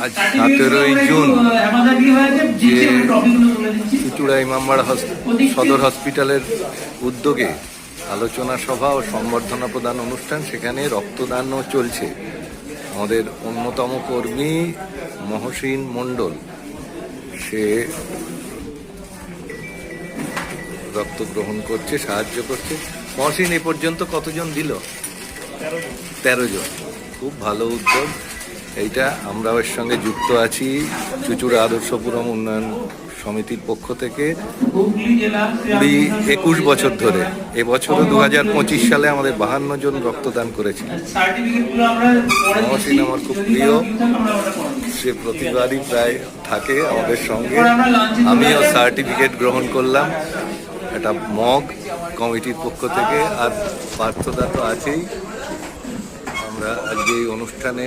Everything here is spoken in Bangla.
আজ সতেরোই জুন যে চুচুড়া ইমামবাড়া হস- সদর হসপিটালের উদ্যোগে আলোচনা সভা ও সম্বর্ধনা প্রদান অনুষ্ঠান সেখানে রক্তদানও চলছে। আমাদের অন্যতম কর্মী মহসিন মণ্ডল সে রক্ত গ্রহণ করছে সাহায্য করছে। মহসিন এ পর্যন্ত কতজন দিল? তেরো জন। খুব ভালো উদ্যোগ। এইটা আমরাও এর সঙ্গে যুক্ত আছি। চুচুড়া আদর্শপুরম উন্নয়ন সমিতির পক্ষ থেকে। কুড়ি একুশ বছর ধরে এবছরও দু হাজার পঁচিশ সালে আমাদের বাহান্ন জন রক্তদান করেছে মহসিন আমার খুব প্রিয়। সে প্রতিবারই প্রায় থাকে আমাদের সঙ্গে। আমিও সার্টিফিকেট গ্রহণ করলাম। একটা মগ কমিটির পক্ষ থেকে। আর পার্থদা তো আছেই। আমরা আজকে এই অনুষ্ঠানে